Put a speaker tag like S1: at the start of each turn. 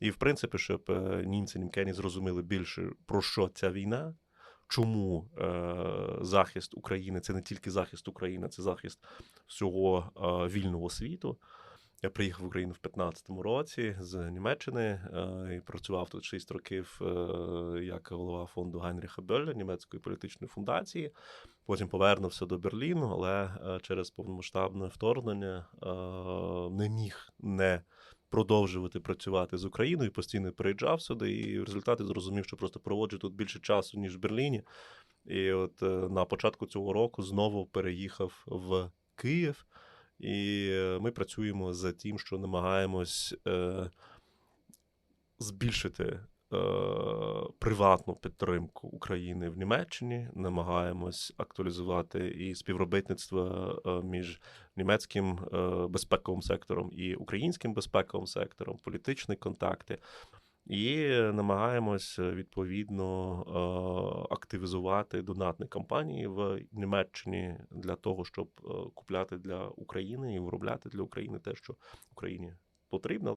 S1: І, в принципі, щоб е, німці німкені зрозуміли більше про що ця війна, чому е, захист України це не тільки захист України, це захист всього е, вільного світу. Я приїхав в Україну в 15-му році з Німеччини е, і працював тут 6 років е, як голова фонду Гайнріха Бьоля, німецької політичної фундації. Потім повернувся до Берліну, але е, через повномасштабне вторгнення е, не міг не продовжувати працювати з Україною, постійно переїжджав сюди, і в результаті зрозумів, що просто проводжу тут більше часу, ніж в Берліні. І от е, на початку цього року знову переїхав в Київ. І е, ми працюємо за тим, що намагаємось е, збільшити приватну підтримку України в Німеччині, намагаємось актуалізувати і співробітництво е, між німецьким е, безпековим сектором і українським безпековим сектором, політичні контакти. І намагаємось е, відповідно е, активізувати донатні кампанії в Німеччині для того, щоб е, купляти для України і виробляти для України те, що Україні потрібно.